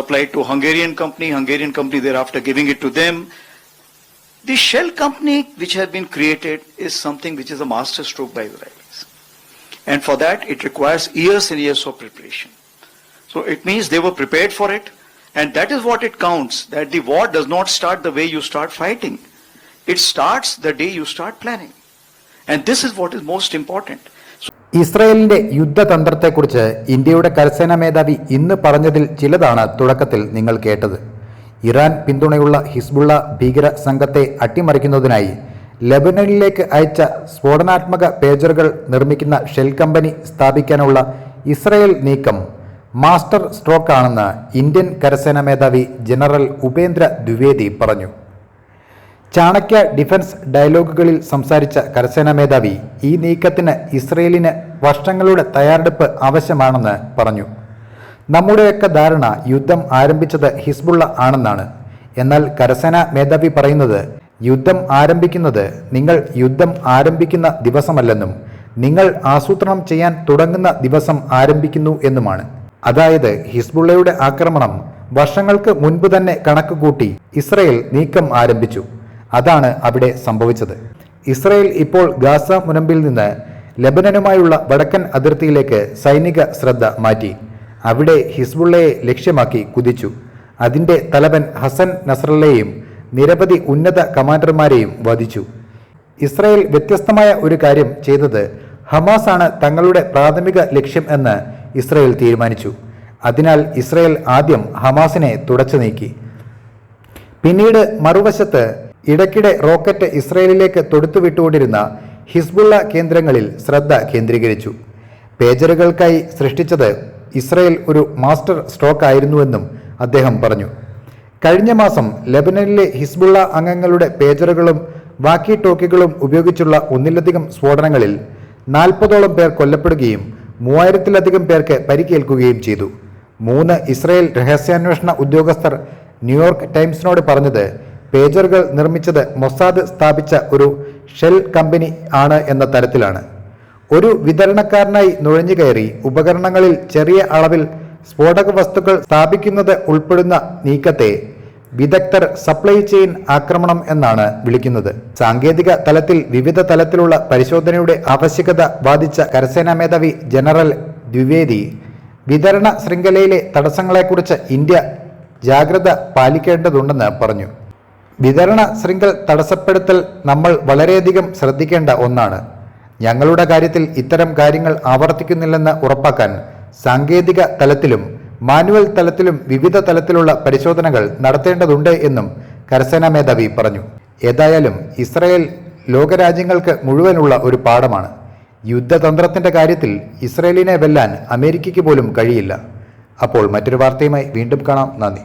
supplied to Hungarian company, Hungarian company thereafter giving it to them. The shell company which has been created is something which is a master stroke by Israelis. And for that, it requires years and years of preparation. So it means they were prepared for it. And that is what it counts, that the war does not start the way you start fighting. It starts the day you start planning. And this is what is most important. ഇസ്രയേലിന്റെ യുദ്ധതന്ത്രത്തെക്കുറിച്ച് ഇന്ത്യയുടെ കരസേനാ മേധാവി ഇന്ന് പറഞ്ഞതിൽ ചിലതാണ് തുടക്കത്തിൽ നിങ്ങൾ കേട്ടത്. ഇറാൻ പിന്തുണയുള്ള ഹിസ്ബുള്ള ഭീകര സംഘത്തെ അട്ടിമറിക്കുന്നതിനായി ലബനനിലേക്ക് അയച്ച സ്ഫോടനാത്മക പേജറുകൾ നിർമ്മിക്കുന്ന ഷെൽ കമ്പനി സ്ഥാപിക്കാനുള്ള ഇസ്രയേൽ നീക്കം മാസ്റ്റർ സ്ട്രോക്കാണെന്ന് ഇന്ത്യൻ കരസേനാ മേധാവി ജനറൽ ഉപേന്ദ്ര ദ്വിവേദി പറഞ്ഞു. ചാണക്യ ഡിഫൻസ് ഡയലോഗുകളിൽ സംസാരിച്ച കരസേനാ മേധാവി ഈ നീക്കത്തിന് ഇസ്രയേലിന് വർഷങ്ങളുടെ തയ്യാറെടുപ്പ് ആവശ്യമാണെന്ന് പറഞ്ഞു. നമ്മുടെയൊക്കെ ധാരണ യുദ്ധം ആരംഭിച്ചത് ഹിസ്ബുള്ള ആണെന്നാണ്. എന്നാൽ കരസേനാ മേധാവി പറയുന്നത് യുദ്ധം ആരംഭിക്കുന്നത് നിങ്ങൾ യുദ്ധം ആരംഭിക്കുന്ന ദിവസമല്ലെന്നും നിങ്ങൾ ആസൂത്രണം ചെയ്യാൻ തുടങ്ങുന്ന ദിവസം ആരംഭിക്കുന്നു എന്നുമാണ്. അതായത് ഹിസ്ബുള്ളയുടെ ആക്രമണം വർഷങ്ങൾക്ക് മുൻപ് തന്നെ കണക്കുകൂട്ടി ഇസ്രയേൽ നീക്കം ആരംഭിച്ചു. അതാണ് അവിടെ സംഭവിച്ചത്. ഇസ്രയേൽ ഇപ്പോൾ ഗാസ മുനമ്പിൽ നിന്ന് ലബനനുമായുള്ള വടക്കൻ അതിർത്തിയിലേക്ക് സൈനിക ശ്രദ്ധ മാറ്റി. അവിടെ ഹിസ്ബുള്ളയെ ലക്ഷ്യമാക്കി കുതിച്ചു. അതിന്റെ തലവൻ ഹസൻ നസ്രല്ലയെയും നിരവധി ഉന്നത കമാൻഡർമാരെയും വധിച്ചു. ഇസ്രയേൽ വ്യത്യസ്തമായ ഒരു കാര്യം ചെയ്തത് ഹമാസ് ആണ് തങ്ങളുടെ പ്രാഥമിക ലക്ഷ്യം എന്ന് ഇസ്രയേൽ തീരുമാനിച്ചു. അതിനാൽ ഇസ്രയേൽ ആദ്യം ഹമാസിനെ തുടച്ചു നീക്കി. പിന്നീട് മറുവശത്ത് ഇടയ്ക്കിടെ റോക്കറ്റ് ഇസ്രയേലിലേക്ക് തൊടുത്തുവിട്ടുകൊണ്ടിരുന്ന ഹിസ്ബുള്ള കേന്ദ്രങ്ങളിൽ ശ്രദ്ധ കേന്ദ്രീകരിച്ചു. പേജറുകൾക്കായി സൃഷ്ടിച്ചത് ഇസ്രയേൽ ഒരു മാസ്റ്റർ സ്ട്രോക്ക് ആയിരുന്നുവെന്നും അദ്ദേഹം പറഞ്ഞു. കഴിഞ്ഞ മാസം ലെബനനിലെ ഹിസ്ബുള്ള അംഗങ്ങളുടെ പേജറുകളും വാക്കി ടോക്കികളും ഉപയോഗിച്ചുള്ള ഒന്നിലധികം സ്ഫോടനങ്ങളിൽ നാൽപ്പതോളം പേർ കൊല്ലപ്പെടുകയും മൂവായിരത്തിലധികം പേർക്ക് പരിക്കേൽക്കുകയും ചെയ്തു. മൂന്ന് ഇസ്രയേൽ രഹസ്യാന്വേഷണ ഉദ്യോഗസ്ഥർ ന്യൂയോർക്ക് ടൈംസിനോട് പറഞ്ഞത് പേജറുകൾ നിർമ്മിച്ചത് മൊസാദ് സ്ഥാപിച്ച ഒരു ഷെൽ കമ്പനി ആണ് എന്ന തരത്തിലാണ്. ഒരു വിതരണക്കാരനായി നുഴഞ്ഞു കയറി ഉപകരണങ്ങളിൽ ചെറിയ അളവിൽ സ്ഫോടക വസ്തുക്കൾ സ്ഥാപിക്കുന്നത് ഉൾപ്പെടുന്ന നീക്കത്തെ വിദഗ്ധർ സപ്ലൈ ചെയിൻ ആക്രമണം എന്നാണ് വിളിക്കുന്നത്. സാങ്കേതിക തലത്തിൽ വിവിധ തലത്തിലുള്ള പരിശോധനയുടെ ആവശ്യകത വാദിച്ച കരസേനാ മേധാവി ജനറൽ ദ്വിവേദി വിതരണ ശൃംഖലയിലെ തടസ്സങ്ങളെക്കുറിച്ച് ഇന്ത്യ ജാഗ്രത പാലിക്കേണ്ടതുണ്ടെന്ന് പറഞ്ഞു. വിതരണ ശൃംഖൽ തടസ്സപ്പെടുത്തൽ നമ്മൾ വളരെയധികം ശ്രദ്ധിക്കേണ്ട ഒന്നാണ്. ഞങ്ങളുടെ കാര്യത്തിൽ ഇത്തരം കാര്യങ്ങൾ ആവർത്തിക്കുന്നില്ലെന്ന് ഉറപ്പാക്കാൻ സാങ്കേതിക തലത്തിലും മാനുവൽ തലത്തിലും വിവിധ തലത്തിലുള്ള പരിശോധനകൾ നടത്തേണ്ടതുണ്ട് എന്നും കരസേനാ മേധാവി പറഞ്ഞു. ഏതായാലും ഇസ്രയേൽ ലോകരാജ്യങ്ങൾക്ക് മുഴുവനുള്ള ഒരു പാഠമാണ്. യുദ്ധതന്ത്രത്തിന്റെ കാര്യത്തിൽ ഇസ്രയേലിനെ വെല്ലാൻ അമേരിക്കയ്ക്ക് പോലും കഴിയില്ല. അപ്പോൾ മറ്റൊരു വാർത്തയുമായി വീണ്ടും കാണാം. നന്ദി.